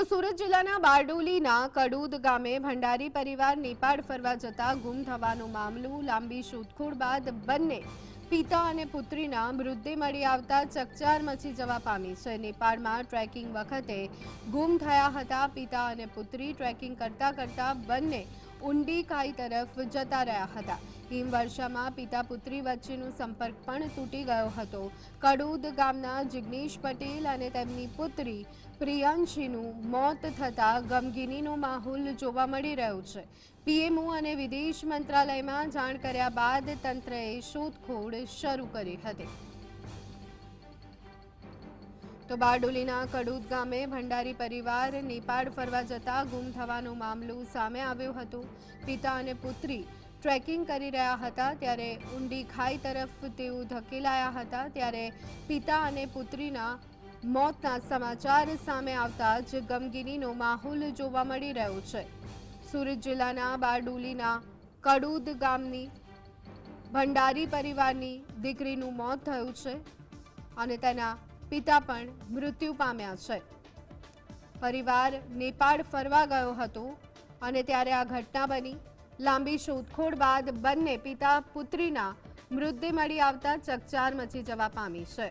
તો સુરત જિલ્લાના બારડોલીના કડૂદ ગામે ભંડારી પરિવાર નેપાળ ફરવા જતા ગુમ થવાનું મામલું, લાંબી શોધખોળ બાદ બંને પિતા અને પુત્રીના મૃતદેહ મળી આવતા ચકચાર મચી જવા પામી છે. નેપાળમાં ટ્રેકિંગ વખતે ગુમ થયા હતા પિતા અને પુત્રી. ટ્રેકિંગ કરતા કરતા બંને ઊંડી ખાઈ તરફ જતા રહ્યા હતા. હિમવર્ષામાં પિતા પુત્રી વચ્ચેનો સંપર્ક પણ તૂટી ગયો હતો. કડૂદ ગામના જિગ્નેશ પટેલ અને તેમની પુત્રી પ્રિયંશીનું મોત થતાં ગમગીનીનો માહોલ જોવા મળી રહ્યો છે. પીએમઓ અને વિદેશ મંત્રાલયમાં જાણ કર્યા બાદ તંત્રએ શોધખોળ શરૂ કરી હતી. તો બારડોલીના કડૂદ ગામે ભંડારી પરિવાર નેપાળ ફરવા જતા ગુમ થવાનું મામલું સામે આવ્યું હતું. પિતા અને પુત્રી ટ્રેકિંગ કરી રહ્યા હતા ત્યારે ઊંડી ખાઈ તરફ તેઓ ધકેલાયા હતા ત્યારે પિતા અને પુત્રીના મોતના સમાચાર સામે આવતા જ ગમગીનીનો માહોલ જોવા મળી રહ્યો છે. સુરત જિલ્લાના બારડોલીના કડુદ ગામની ભંડારી પરિવારની દીકરીનું મોત થયું છે અને તેના પિતા પણ મૃત્યુ પામ્યા છે. પરિવાર નેપાળ ફરવા ગયો હતો અને ત્યારે આ ઘટના બની. લાંબી શોધખોળ બાદ બંને પિતા પુત્રીના મૃતદેહ મળી આવતા ચકચાર મચી જવા પામી છે.